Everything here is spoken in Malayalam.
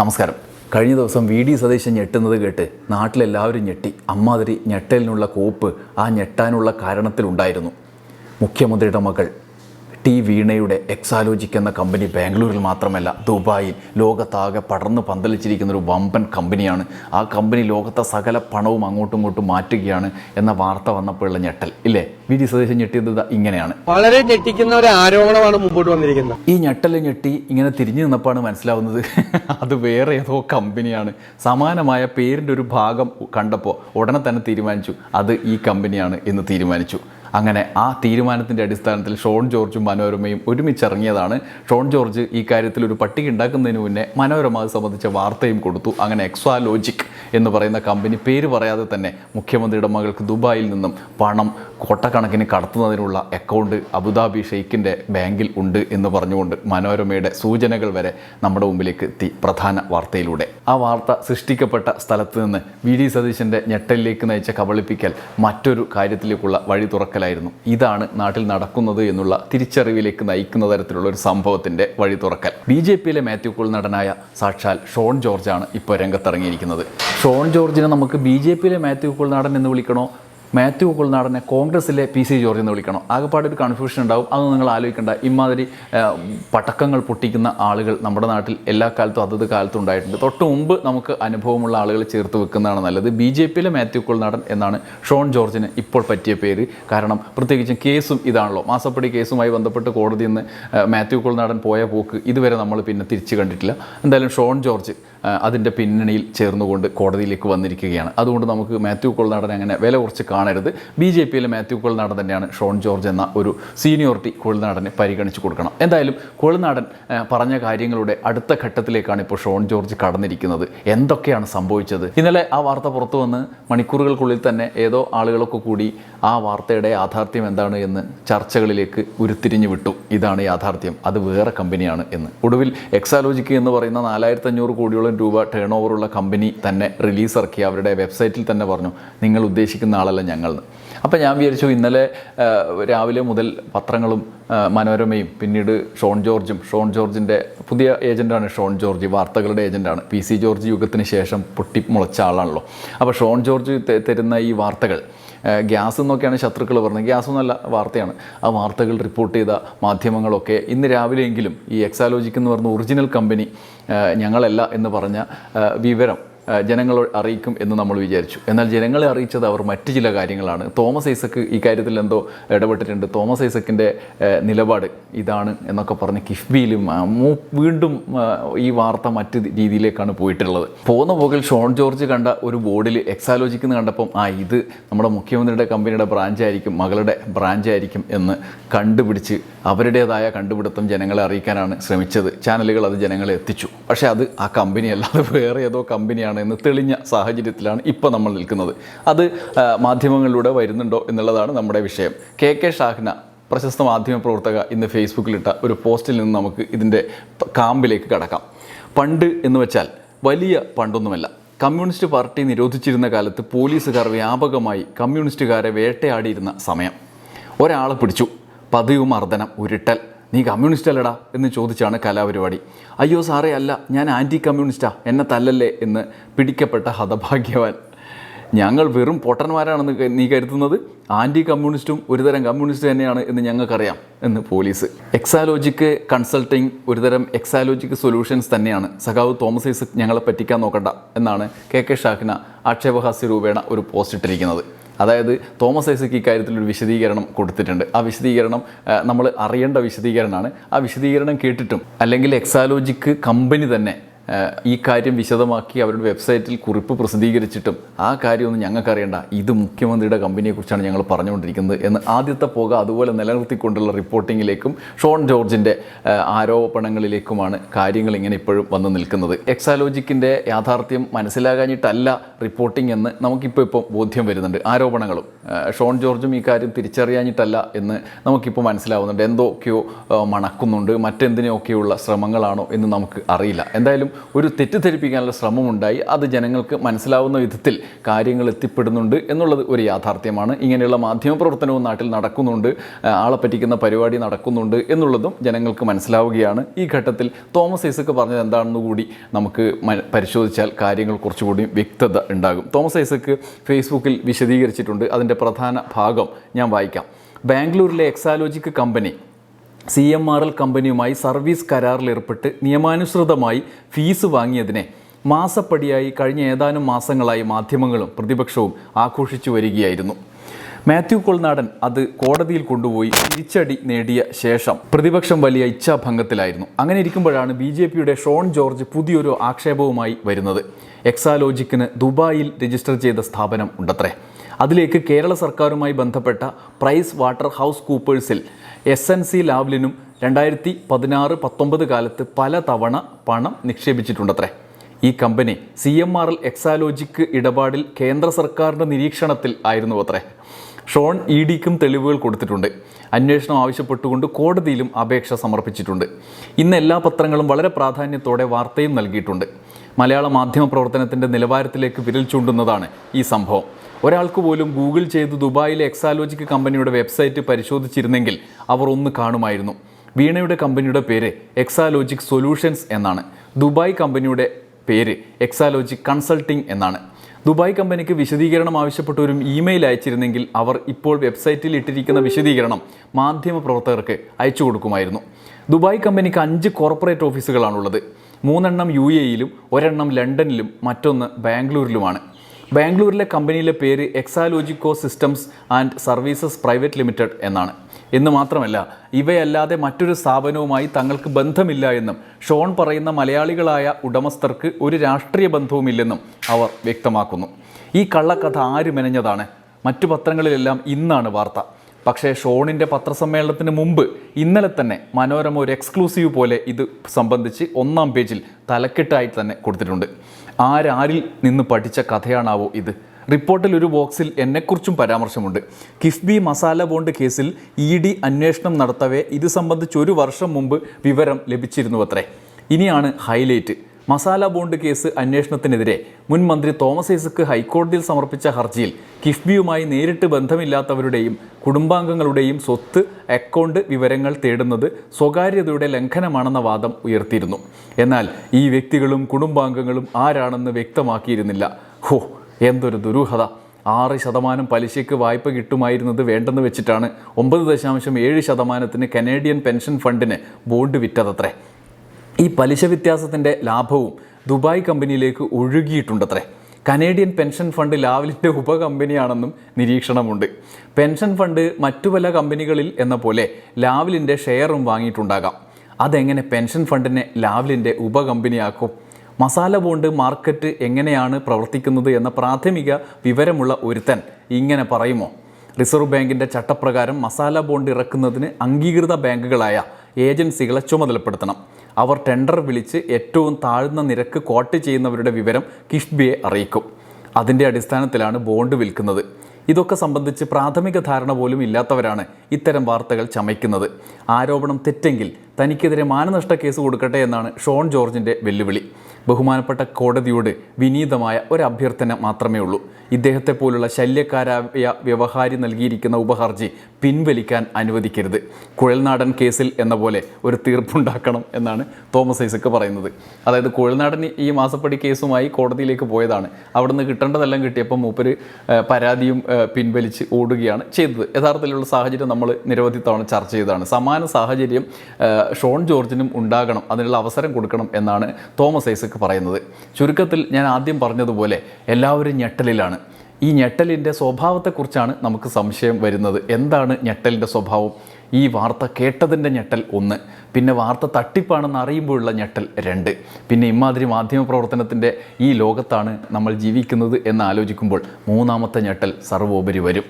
നമസ്കാരം. കഴിഞ്ഞ ദിവസം വി ഡി സതീശൻ ഞെട്ടുന്നത് കേട്ട് നാട്ടിലെല്ലാവരും ഞെട്ടി. അമ്മാതിരി ഞെട്ടലിനുള്ള കോപ്പ് ആ ഞെട്ടാനുള്ള കാരണത്തിലുണ്ടായിരുന്നു. മുഖ്യമന്ത്രിയുടെ മകൾ ടി വീണയുടെ എക്സാലോജിക് എന്ന കമ്പനി ബാംഗ്ലൂരിൽ മാത്രമല്ല ദുബായിൽ ലോകത്താകെ പടർന്നു പന്തലിച്ചിരിക്കുന്ന ഒരു വമ്പൻ കമ്പനിയാണ്. ആ കമ്പനി ലോകത്തെ സകല പണവും അങ്ങോട്ടും ഇങ്ങോട്ടും മാറ്റുകയാണ് എന്ന വാർത്ത വന്നപ്പോഴുള്ള ഞെട്ടൽ. ഇല്ലേ? വി. ഡി സതീശൻ ഞെട്ടിയത് ഇങ്ങനെയാണ്. വളരെ ഞെട്ടിക്കുന്ന ഒരു ആരോപണമാണ് മുമ്പോട്ട് വന്നിരിക്കുന്നത്. ഈ ഞെട്ടൽ ഞെട്ടി ഇങ്ങനെ തിരിഞ്ഞു നിന്നപ്പോഴാണ് മനസ്സിലാവുന്നത്. അത് വേറെ ഏതോ കമ്പനിയാണ്. സമാനമായ പേരിന്റെ ഒരു ഭാഗം കണ്ടപ്പോൾ ഉടനെ തന്നെ തീരുമാനിച്ചു. അത് ഈ കമ്പനിയാണ് എന്ന് തീരുമാനിച്ചു. അങ്ങനെ ആ തീരുമാനത്തിന്റെ അടിസ്ഥാനത്തിൽ ഷോൺ ജോർജും മനോരമയും ഒരുമിച്ചിറങ്ങിയതാണ്. ഷോൺ ജോർജ് ഈ കാര്യത്തിൽ ഒരു പട്ടിക ഉണ്ടാക്കുന്നതിന് മുന്നേ മനോരമ അത് സംബന്ധിച്ച വാർത്തയും കൊടുത്തു. അങ്ങനെ എക്സ്വാ ലോജിക് എന്ന് പറയുന്ന കമ്പനി പേര് പറയാതെ തന്നെ മുഖ്യമന്ത്രിയുടെ മകൾക്ക് ദുബായിൽ നിന്നും പണം കോട്ടക്കണക്കിന് കടത്തുന്നതിനുള്ള അക്കൗണ്ട് അബുദാബി ഷെയ്ഖിന്റെ ബാങ്കിൽ ഉണ്ട് എന്ന് പറഞ്ഞുകൊണ്ട് മനോരമയുടെ സൂചനകൾ വരെ നമ്മുടെ മുമ്പിലേക്ക് എത്തി. പ്രധാന വാർത്തയിലൂടെ. ആ വാർത്ത സൃഷ്ടിക്കപ്പെട്ട സ്ഥലത്ത് നിന്ന് വി ഡി സതീശന്റെ ഞെട്ടലിലേക്ക് നയിച്ച കബളിപ്പിക്കൽ മറ്റൊരു കാര്യത്തിലേക്കുള്ള വഴി തുറക്കലായിരുന്നു. ഇതാണ് നാട്ടിൽ നടക്കുന്നത് എന്നുള്ള തിരിച്ചറിവിലേക്ക് നയിക്കുന്ന തരത്തിലുള്ള ഒരു സംഭവത്തിന്റെ വഴി തുറക്കൽ. ബി ജെ പിയിലെ മാത്യു കുൾ നടനായ സാക്ഷാൽ ഷോൺ ജോർജാണ് ഇപ്പോൾ രംഗത്തിറങ്ങിയിരിക്കുന്നത്. ഷോൺ ജോർജിനെ നമുക്ക് ബി ജെ പിയിലെ മാത്യു കുൾനാടൻ എന്ന് വിളിക്കണോ? മാത്യു കുൾനാടനെ കോൺഗ്രസിലെ പി സി ജോർജ് എന്ന് വിളിക്കണം? ആകെപ്പാട് ഒരു കൺഫ്യൂഷൻ ഉണ്ടാവും. അത് നിങ്ങൾ ആലോചിക്കേണ്ട. ഇമാതിരി പടക്കങ്ങൾ പൊട്ടിക്കുന്ന ആളുകൾ നമ്മുടെ നാട്ടിൽ എല്ലാ കാലത്തും അതത് കാലത്തും ഉണ്ടായിട്ടുണ്ട്. തൊട്ട് മുമ്പ് നമുക്ക് അനുഭവമുള്ള ആളുകൾ ചേർത്ത് വെക്കുന്നതാണ് നല്ലത്. ബി ജെ പിയിലെ മാത്യു കുൾനാടൻ എന്നാണ് ഷോൺ ജോർജിന് ഇപ്പോൾ പറ്റിയ പേര്. കാരണം പ്രത്യേകിച്ചും കേസും ഇതാണല്ലോ. മാസപ്പടി കേസുമായി ബന്ധപ്പെട്ട് കോടതിയിൽ നിന്ന് മാത്യു കുൾനാടൻ പോയ പോക്ക് ഇതുവരെ നമ്മൾ പിന്നെ തിരിച്ചു കണ്ടിട്ടില്ല. എന്തായാലും ഷോൺ ജോർജ് അതിന്റെ പിന്നണിയിൽ ചേർന്നുകൊണ്ട് കോടതിയിലേക്ക് വന്നിരിക്കുകയാണ്. അതുകൊണ്ട് നമുക്ക് മാത്യു കുൾനാടൻ അങ്ങനെ വില കുറച്ച് കാണരുത്. ബി ജെ പിയിലെ മാത്യു കുൾനാടൻ തന്നെയാണ് ഷോൺ ജോർജ് എന്ന ഒരു സീനിയോറിറ്റി കുൾനാടനെ പരിഗണിച്ച് കൊടുക്കണം. എന്തായാലും കുൾനാടൻ പറഞ്ഞ കാര്യങ്ങളുടെ അടുത്ത ഘട്ടത്തിലേക്കാണ് ഇപ്പോൾ ഷോൺ ജോർജ് കടന്നിരിക്കുന്നത്. എന്തൊക്കെയാണ് സംഭവിച്ചത്? ഇന്നലെ ആ വാർത്ത പുറത്തു വന്ന് മണിക്കൂറുകൾക്കുള്ളിൽ തന്നെ ഏതോ ആളുകളൊക്കെ കൂടി ആ വാർത്തയുടെ യാഥാർത്ഥ്യം എന്താണ് എന്ന് ചർച്ചകളിലേക്ക് ഉരുത്തിരിഞ്ഞു വിട്ടു. ഇതാണ് യാഥാർത്ഥ്യം. അത് വേറെ കമ്പനിയാണ് എന്ന്. ഒടുവിൽ എക്സാലോജിക്ക് എന്ന് പറയുന്ന നാലായിരത്തി അഞ്ഞൂറ് കോടിയോളം രൂപ ടേൺ ഓവറുള്ള കമ്പനി തന്നെ റിലീസ് ഇറക്കി. അവരുടെ വെബ്സൈറ്റിൽ തന്നെ പറഞ്ഞു നിങ്ങൾ ഉദ്ദേശിക്കുന്ന ആളല്ല ഞങ്ങളെന്ന്. അപ്പോൾ ഞാൻ വിചാരിച്ചു ഇന്നലെ രാവിലെ മുതൽ പത്രങ്ങളും മനോരമയും പിന്നീട് ഷോൺ ജോർജും ഷോൺ ജോർജിന്റെ പുതിയ ഏജന്റാണ് ഷോൺ ജോർജ് വാർത്തകളുടെ ഏജന്റാണ് പി സി ജോർജ് യുഗത്തിന് ശേഷം പൊട്ടി മുളച്ച ആളാണല്ലോ. അപ്പോൾ ഷോൺ ജോർജ് തരുന്ന ഈ വാർത്തകൾ ഗ്യാസ് എന്നൊക്കെയാണ് ശത്രുക്കൾ പറഞ്ഞത്. ഗ്യാസ് എന്നല്ല വാർത്തയാണ്. ആ വാർത്തകൾ റിപ്പോർട്ട് ചെയ്ത മാധ്യമങ്ങളൊക്കെ ഇന്ന് രാവിലെയെങ്കിലും ഈ എക്സാലോജിക്ക് എന്ന് പറഞ്ഞ ഒറിജിനൽ കമ്പനി ഞങ്ങളല്ല എന്ന് പറഞ്ഞ വിവരം ജനങ്ങളെ അറിയിക്കും എന്ന് നമ്മൾ വിചാരിച്ചു. എന്നാൽ ജനങ്ങളെ അറിയിച്ചത് അവർ മറ്റു ചില കാര്യങ്ങളാണ്. തോമസ് ഐസക്ക് ഈ കാര്യത്തിൽ എന്തോ ഇടപെട്ടിട്ടുണ്ട്. തോമസ് ഐസക്കിന്റെ നിലപാട് ഇതാണ് എന്നൊക്കെ പറഞ്ഞ് കിഫ്ബിയിലും വീണ്ടും ഈ വാർത്ത മറ്റ് രീതിയിലേക്കാണ് പോയിട്ടുള്ളത്. പോകുന്ന പോകിൽ ഷോൺ ജോർജ് കണ്ട ഒരു ബോർഡിൽ എക്സാലോജിക്കുന്ന കണ്ടപ്പം ആ ഇത് നമ്മുടെ മുഖ്യമന്ത്രിയുടെ കമ്പനിയുടെ ബ്രാഞ്ച് ആയിരിക്കും മകളുടെ ബ്രാഞ്ച് ആയിരിക്കും എന്ന് കണ്ടുപിടിച്ച് അവരുടേതായ കണ്ടുപിടുത്തം ജനങ്ങളെ അറിയിക്കാനാണ് ശ്രമിച്ചത്. ചാനലുകൾ അത് ജനങ്ങളെ എത്തിച്ചു. പക്ഷേ അത് ആ കമ്പനി അല്ലാതെ വേറെ ഏതോ കമ്പനിയാണ് എന്ന് തെളിഞ്ഞ സാഹചര്യത്തിലാണ് ഇപ്പോൾ നമ്മൾ നിൽക്കുന്നത്. അത് മാധ്യമങ്ങളിലൂടെ വരുന്നുണ്ടോ എന്നുള്ളതാണ് നമ്മുടെ വിഷയം. കെ കെ ഷാഹ്ന പ്രശസ്ത മാധ്യമ പ്രവർത്തക ഇന്ന് ഫേസ്ബുക്കിലിട്ട ഒരു പോസ്റ്റിൽ നിന്ന് നമുക്ക് ഇതിന്റെ കാമ്പിലേക്ക് കടക്കാം. പണ്ട് എന്ന് വെച്ചാൽ വലിയ പണ്ടൊന്നുമല്ല. കമ്മ്യൂണിസ്റ്റ് പാർട്ടി നിരോധിച്ചിരുന്ന കാലത്ത് പോലീസുകാർ വ്യാപകമായി കമ്മ്യൂണിസ്റ്റുകാരെ വേട്ടയാടിയിരുന്ന സമയം. ഒരാളെ പിടിച്ചു. പതിവ് മർദ്ദനം ഉരുട്ടൽ. നീ കമ്മ്യൂണിസ്റ്റ് അല്ലടാ എന്ന് ചോദിച്ചാണ് കലാപരിപാടി. അയ്യോ സാറേ അല്ല ഞാൻ ആന്റി കമ്മ്യൂണിസ്റ്റാ എന്നെ തല്ലല്ലേ എന്ന് പിടിക്കപ്പെട്ട ഹതഭാഗ്യവാൻ. ഞങ്ങൾ വെറും പൊട്ടന്മാരാണെന്ന് നീ കരുതുന്നത് ആന്റി കമ്മ്യൂണിസ്റ്റും ഒരുതരം കമ്മ്യൂണിസ്റ്റ് തന്നെയാണ് എന്ന് ഞങ്ങൾക്കറിയാം എന്ന് പോലീസ്. എക്സാലോജിക്ക് കൺസൾട്ടിങ് ഒരുതരം എക്സാലോജിക്ക് സൊല്യൂഷൻസ് തന്നെയാണ്. സഖാവ് തോമസ് ഐസക് ഞങ്ങളെ പറ്റിക്കാൻ നോക്കണ്ട എന്നാണ് കെ കെ ഷാഹിന ആക്ഷേപഹാസ്യ രൂപേണ ഒരു പോസ്റ്റ് ഇട്ടിരിക്കുന്നത്. അതായത് തോമസ് ഐസക് ഇക്കാര്യത്തിൽ ഒരു വിശദീകരണം കൊടുത്തിട്ടുണ്ട്. ആ വിശദീകരണം നമ്മൾ അറിയേണ്ട വിശദീകരണമാണ്. ആ വിശദീകരണം കേട്ടിട്ടും അല്ലെങ്കിൽ എക്സാലോജിക്ക് കമ്പനി തന്നെ ഈ കാര്യം വിശദമാക്കി അവരുടെ വെബ്സൈറ്റിൽ കുറിപ്പ് പ്രസിദ്ധീകരിച്ചിട്ടും ആ കാര്യമൊന്നും ഞങ്ങൾക്കറിയേണ്ട. ഇത് മുഖ്യമന്ത്രിയുടെ കമ്പനിയെക്കുറിച്ചാണ് ഞങ്ങൾ പറഞ്ഞുകൊണ്ടിരിക്കുന്നത് എന്ന് ആദ്യത്തെ പോക അതുപോലെ നിലനിർത്തിക്കൊണ്ടുള്ള റിപ്പോർട്ടിങ്ങിലേക്കും ഷോൺ ജോർജിന്റെ ആരോപണങ്ങളിലേക്കുമാണ് കാര്യങ്ങൾ ഇങ്ങനെ ഇപ്പോഴും വന്ന് നിൽക്കുന്നത്. എക്സാലോജിക്കിന്റെ യാഥാർത്ഥ്യം മനസ്സിലാകാഞ്ഞിട്ടല്ല റിപ്പോർട്ടിംഗ് എന്ന് നമുക്കിപ്പോൾ ഇപ്പോൾ ബോധ്യം വരുന്നുണ്ട്. ആരോപണങ്ങളും ഷോൺ ജോർജും ഈ കാര്യം തിരിച്ചറിയാഞ്ഞിട്ടല്ല എന്ന് നമുക്കിപ്പോൾ മനസ്സിലാവുന്നുണ്ട്. എന്തൊക്കെയോ മണക്കുന്നുണ്ട്. മറ്റെന്തിനെയൊക്കെയുള്ള ശ്രമങ്ങളാണോ എന്ന് നമുക്ക് അറിയില്ല. എന്തായാലും ഒരു തെറ്റിദ്ധരിപ്പിക്കാനുള്ള ശ്രമമുണ്ടായി. അത് ജനങ്ങൾക്ക് മനസ്സിലാവുന്ന വിധത്തിൽ കാര്യങ്ങൾ എത്തിപ്പെടുന്നുണ്ട് എന്നുള്ളത് ഒരു യാഥാർത്ഥ്യമാണ്. ഇങ്ങനെയുള്ള മാധ്യമപ്രവർത്തനവും നാട്ടിൽ നടക്കുന്നുണ്ട്. ആളെ പറ്റിക്കുന്ന പരിപാടി നടക്കുന്നുണ്ട് എന്നുള്ളതും ജനങ്ങൾക്ക് മനസ്സിലാവുകയാണ്. ഈ ഘട്ടത്തിൽ തോമസ് ഐസക്ക് പറഞ്ഞത് എന്താണെന്ന് കൂടി നമുക്ക് പരിശോധിച്ചാൽ കാര്യങ്ങൾ കുറച്ചുകൂടി വ്യക്തത ഉണ്ടാകും. തോമസ് ഐസക്ക് ഫേസ്ബുക്കിൽ വിശദീകരിച്ചിട്ടുണ്ട്. അതിന്റെ പ്രധാന ഭാഗം ഞാൻ വായിക്കാം. ബാംഗ്ലൂരിലെ Exalogic company C M R L കമ്പനിയുമായി സർവീസ് കരാറിലേർപ്പെട്ട് നിയമാനുസൃതമായി ഫീസ് വാങ്ങിയതിനെ മാസപ്പടിയായി കഴിഞ്ഞ ഏതാനും മാസങ്ങളായി മാധ്യമങ്ങളും പ്രതിപക്ഷവും ആഘോഷിച്ചു വരികയായിരുന്നു. മാത്യു കൊൾനാടൻ അത് കോടതിയിൽ കൊണ്ടുപോയി തിരിച്ചടി നേടിയ ശേഷം പ്രതിപക്ഷം വലിയ ഇച്ഛാഭംഗത്തിലായിരുന്നു. അങ്ങനെ ഇരിക്കുമ്പോഴാണ് ബി ജെ പിയുടെ ഷോൺ ജോർജ് പുതിയൊരു ആക്ഷേപവുമായി വരുന്നത്. എക്സാലോജിക്കിന് ദുബായിൽ രജിസ്റ്റർ ചെയ്ത സ്ഥാപനം ഉണ്ടത്രേ. അതിലേക്ക് കേരള സർക്കാരുമായി ബന്ധപ്പെട്ട പ്രൈസ് വാട്ടർ ഹൗസ് കൂപ്പേഴ്സിൽ എസ് എൻ സി ലാവ്ലിനും രണ്ടായിരത്തി പതിനാറ് പത്തൊമ്പത് കാലത്ത് പല തവണ പണം നിക്ഷേപിച്ചിട്ടുണ്ടത്രേ. ഈ company C M R L Exalogic ഇടപാടിൽ കേന്ദ്ര സർക്കാരിന്റെ നിരീക്ഷണത്തിൽ ആയിരുന്നു അത്രേ ഷോൺ ഇ ഡിക്കും തെളിവുകൾ കൊടുത്തിട്ടുണ്ട്. അന്വേഷണം ആവശ്യപ്പെട്ടുകൊണ്ട് കോടതിയിലും അപേക്ഷ സമർപ്പിച്ചിട്ടുണ്ട്. ഇന്ന് എല്ലാ പത്രങ്ങളും വളരെ പ്രാധാന്യത്തോടെ വാർത്തയും നൽകിയിട്ടുണ്ട്. മലയാള മാധ്യമ പ്രവർത്തനത്തിന്റെ നിലവാരത്തിലേക്ക് വിരൽ ചൂണ്ടുന്നതാണ് ഈ സംഭവം. ഒരാൾക്ക് പോലും ഗൂഗിൾ ചെയ്ത് ദുബായിലെ എക്സാലോജിക് കമ്പനിയുടെ വെബ്സൈറ്റ് പരിശോധിച്ചിരുന്നെങ്കിൽ അവർ ഒന്ന് കാണുമായിരുന്നു. വീണയുടെ കമ്പനിയുടെ പേര് എക്സാലോജിക് സൊല്യൂഷൻസ് എന്നാണ്. ദുബായ് കമ്പനിയുടെ പേര് എക്സാലോജിക് കൺസൾട്ടിംഗ് എന്നാണ്. ദുബായ് കമ്പനിക്ക് വിശദീകരണം ആവശ്യപ്പെട്ടവരും ഇമെയിൽ അയച്ചിരുന്നെങ്കിൽ അവർ ഇപ്പോൾ വെബ്സൈറ്റിൽ ഇട്ടിരിക്കുന്ന വിശദീകരണം മാധ്യമപ്രവർത്തകർക്ക് അയച്ചു കൊടുക്കുമായിരുന്നു. ദുബായ് കമ്പനിക്ക് അഞ്ച് കോർപ്പറേറ്റ് ഓഫീസുകളാണുള്ളത്. മൂന്നെണ്ണം യു എയിലും ഒരെണ്ണം ലണ്ടനിലും മറ്റൊന്ന് ബാംഗ്ലൂരിലുമാണ്. ബാംഗ്ലൂരിലെ കമ്പനിയിലെ പേര് എക്സാലോജിക്കോ systems and services private limited എന്നാണ്. എന്ന് മാത്രമല്ല ഇവയല്ലാതെ മറ്റൊരു സ്ഥാപനവുമായി തങ്ങൾക്ക് ബന്ധമില്ല എന്നും ഷോൺ പറയുന്ന മലയാളികളായ ഉടമസ്ഥർക്ക് ഒരു രാഷ്ട്രീയ ബന്ധവുമില്ലെന്നും അവർ വ്യക്തമാക്കുന്നു. ഈ കള്ളക്കഥ ആര് മെനഞ്ഞതാണ്? മറ്റു പത്രങ്ങളിലെല്ലാം ഇന്നാണ് വാർത്ത. പക്ഷേ ഷോണിന്റെ പത്രസമ്മേളനത്തിന് മുമ്പ് ഇന്നലെ തന്നെ മനോരമ ഒരു എക്സ്ക്ലൂസീവ് പോലെ ഇത് സംബന്ധിച്ച് ഒന്നാം പേജിൽ തലക്കെട്ടായി തന്നെ കൊടുത്തിട്ടുണ്ട്. ആരാരിൽ നിന്ന് പഠിച്ച കഥയാണാവോ ഇത്? റിപ്പോർട്ടിൽ ഒരു ബോക്സിൽ എന്നെക്കുറിച്ചും പരാമർശമുണ്ട്. കിഫ്ബി മസാല ബോണ്ട് കേസിൽ ഇ ഡി അന്വേഷണം നടത്തവേ ഇത് സംബന്ധിച്ച് ഒരു വർഷം മുമ്പ് വിവരം ലഭിച്ചിരുന്നു അത്രേ ഇനിയാണ് ഹൈലൈറ്റ്. മസാല ബോണ്ട് കേസ് അന്വേഷണത്തിനെതിരെ മുൻ മന്ത്രി തോമസ് ഐസക്ക് ഹൈക്കോടതിയിൽ സമർപ്പിച്ച ഹർജിയിൽ കിഫ്ബിയുമായി നേരിട്ട് ബന്ധമില്ലാത്തവരുടെയും കുടുംബാംഗങ്ങളുടെയും സ്വത്ത് അക്കൗണ്ട് വിവരങ്ങൾ തേടുന്നത് സ്വകാര്യതയുടെ ലംഘനമാണെന്ന വാദം ഉയർത്തിയിരുന്നു. എന്നാൽ ഈ വ്യക്തികളും കുടുംബാംഗങ്ങളും ആരാണെന്ന് വ്യക്തമാക്കിയിരുന്നില്ല. ഹോ എന്തൊരു ദുരൂഹത. ആറ് ശതമാനം പലിശയ്ക്ക് വായ്പ കിട്ടുമായിരുന്നത് വേണ്ടെന്ന് വെച്ചിട്ടാണ് ഒമ്പത് ദശാംശം ഏഴ് ശതമാനത്തിന് കനേഡിയൻ പെൻഷൻ ഫണ്ടിന് ബോണ്ട് വിറ്റതത്രേ. ഈ പലിശ വ്യത്യാസത്തിന്റെ ലാഭവും ദുബായ് കമ്പനിയിലേക്ക് ഒഴുകിയിട്ടുണ്ടത്രേ. കനേഡിയൻ പെൻഷൻ ഫണ്ട് ലാവലിന്റെ ഉപകമ്പനിയാണെന്നും നിരീക്ഷണമുണ്ട്. പെൻഷൻ ഫണ്ട് മറ്റു പല കമ്പനികളിൽ എന്ന പോലെ ലാവലിന്റെ ഷെയറും വാങ്ങിയിട്ടുണ്ടാകാം. അതെങ്ങനെ പെൻഷൻ ഫണ്ടിനെ ലാവലിന്റെ ഉപകമ്പനിയാക്കും? മസാല ബോണ്ട് മാർക്കറ്റ് എങ്ങനെയാണ് പ്രവർത്തിക്കുന്നത് എന്ന പ്രാഥമിക വിവരമുള്ള ഒരുത്തൻ ഇങ്ങനെ പറയുമോ? റിസർവ് ബാങ്കിന്റെ ചട്ടപ്രകാരം മസാല ബോണ്ട് ഇറക്കുന്നതിന് അംഗീകൃത ബാങ്കുകളായ ഏജൻസികളെ ചുമതലപ്പെടുത്തണം. അവർ ടെൻഡർ വിളിച്ച് ഏറ്റവും താഴ്ന്ന നിരക്ക് കോട്ട് ചെയ്യുന്നവരുടെ വിവരം കിഷ്ബിയെ അറിയിക്കും. അതിന്റെ അടിസ്ഥാനത്തിലാണ് ബോണ്ട് വിൽക്കുന്നത്. ഇതൊക്കെ സംബന്ധിച്ച് പ്രാഥമിക ധാരണ പോലും ഇല്ലാത്തവരാണ് ഇത്തരം വാർത്തകൾ ചമയ്ക്കുന്നത്. ആരോപണം തെറ്റെങ്കിൽ തനിക്കെതിരെ മാനനഷ്ട കേസ് കൊടുക്കട്ടെ എന്നാണ് ഷോൺ ജോർജിന്റെ വെല്ലുവിളി. ബഹുമാനപ്പെട്ട കോടതിയോട് വിനീതമായ ഒരു അഭ്യർത്ഥന മാത്രമേ ഉള്ളൂ. ഇദ്ദേഹത്തെ പോലുള്ള ശല്യക്കാരായ വ്യവഹാരി നൽകിയിരിക്കുന്ന ഉപഹർജി പിൻവലിക്കാൻ അനുവദിക്കരുത്. കുഴൽനാടൻ കേസിൽ എന്ന പോലെ ഒരു തീർപ്പുണ്ടാക്കണം എന്നാണ് തോമസ് ഐസക്ക് പറയുന്നത്. അതായത് കുഴൽനാടൻ ഈ മാസപ്പടി കേസുമായി കോടതിയിലേക്ക് പോയതാണ്. അവിടുന്ന് കിട്ടേണ്ടതെല്ലാം കിട്ടിയപ്പോൾ മൂപ്പര് പരാതിയും പിൻവലിച്ച് ഓടുകയാണ് ചെയ്തത്. യഥാർത്ഥത്തിലുള്ള സാഹചര്യം നമ്മൾ നിരവധി തവണ ചർച്ച ചെയ്തതാണ്. സമാന സാഹചര്യം ഷോൺ ജോർജിനും ഉണ്ടാകണം. അതിനുള്ള അവസരം കൊടുക്കണം എന്നാണ് തോമസ് ഐസക്ക് പറയുന്നത്. ചുരുക്കത്തിൽ ഞാൻ ആദ്യം പറഞ്ഞതുപോലെ എല്ലാവരും ഞെട്ടലിലാണ്. ഈ ഞെട്ടലിന്റെ സ്വഭാവത്തെക്കുറിച്ചാണ് നമുക്ക് സംശയം വരുന്നത്. എന്താണ് ഞെട്ടലിന്റെ സ്വഭാവം? ഈ വാർത്ത കേട്ടതിന്റെ ഞെട്ടൽ ഒന്ന്. പിന്നെ വാർത്ത തട്ടിപ്പാണെന്ന് അറിയുമ്പോഴുള്ള ഞെട്ടൽ രണ്ട്. പിന്നെ ഇമാതിരി മാധ്യമ പ്രവർത്തനത്തിന്റെ ഈ ലോകത്താണ് നമ്മൾ ജീവിക്കുന്നത് എന്ന് ആലോചിക്കുമ്പോൾ മൂന്നാമത്തെ ഞെട്ടൽ സർവോപരി വരും.